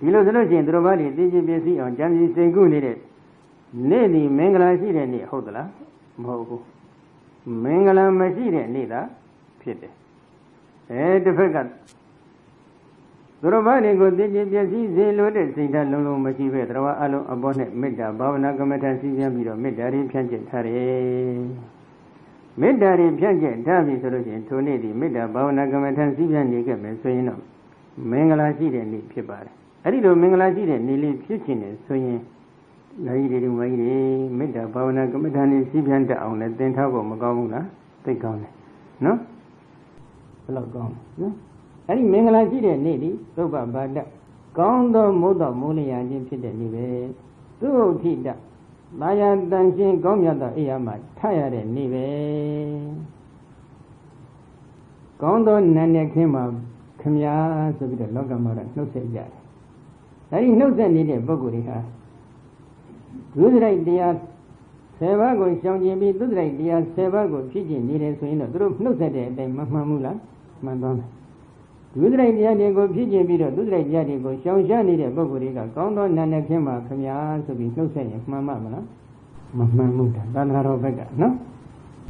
ဒီလိုဆိုလို့ရှိရင်သူတော်ဘာတွေသိချင်းပြည့်စည်အောင်ကြံစည်စိတ်ကူးနေတဲ့နေ့ဒီမင်္ဂလာရှိတဲ့နေ့ဟုတ်သလားမဟုတ်ဘူးမင်္ဂလာမရှိတဲ့နေ့သာဖြစ်တယ်အဲတစ်ဖက်ကသူတော်ဘာတွေကိုသိချင်းပြည့်စည်စေလို့တဲ့စိတ်ဓာတ်လုံးလုံးမရှိပဲတရားအလုံးအပေါ်နဲ့မေတ္တာဘာဝနာကမ္မထာစီပြန်ပြီးတော့မေတ္တာရင်းဖြန့်ကျက်ထားတယ်မေတ္တာရင်ဖြန့်ကျက်ထားပြီဆိုလို့ရှိရင်ထိုနေ့ဒီမေတ္တာဘာဝနာကမ္မထာစီပြန်နေခဲ့မယ်ဆိုရင်တော့မင်္ဂလာရှိတဲ့နေ့ဖြစ်ပါတယ် အဲ့ဒီလိုမင်္ဂလာရှိတဲ့နေ့လေးဖြစ်ခြင်းနဲ့ဆိုရင်လာကြီးတွေမကြီးတွေမေတ္တာဘာဝနာကမ္မထာနဲ့စီပြန်တတ်အောင်လဲသင်ထားဖို့မကောင်းဘူးလားသိကောင်းတယ်နော်ဘယ်လောက်ကောင်းလဲနော်အဲ့ဒီမင်္ဂလာရှိတဲ့နေ့ဒီသုဘဘာတကောင်းသောမိုးတော်မိုးလျာခြင်းဖြစ်တဲ့နေ့ပဲသူ့ဟုတ်ထိတမာယာတန်ရှင်းကောင်းမြတ်သောအိယာမှာထရတဲ့နေ့ပဲကောင်းသောနာနဲ့ခင်းမှာခမညာဆိုပြီးတော့လောကမှာတော့နှုတ်ဆက်ကြတယ်။ အဲဒီနှုတ်ဆက်နေတဲ့ပုဂ္ဂိုလ်တွေဟာဒုစရိုက်တရား10ပါးကိုရှောင်ကျင်ပြီးဒုစရိုက်တရား10ပါးကိုဖြစ်ကျင်နေတယ်ဆိုရင်တော့သူတို့နှုတ်ဆက်တဲ့အတိုင်းမမှန်ဘူးလားမှန်သွားမယ်။ဒုစရိုက်တရားတွေကိုဖြစ်ကျင်ပြီးတော့ဒုစရိုက်တရားတွေကိုရှောင်ရှားနေတဲ့ပုဂ္ဂိုလ်တွေကကောင်းသောနာနဲ့ခင်းမှာခမညာဆိုပြီးနှုတ်ဆက်ရင်မှန်မှာမလားမမှန်ဘူးတာသန္တာတော်ဘက်ကနော်။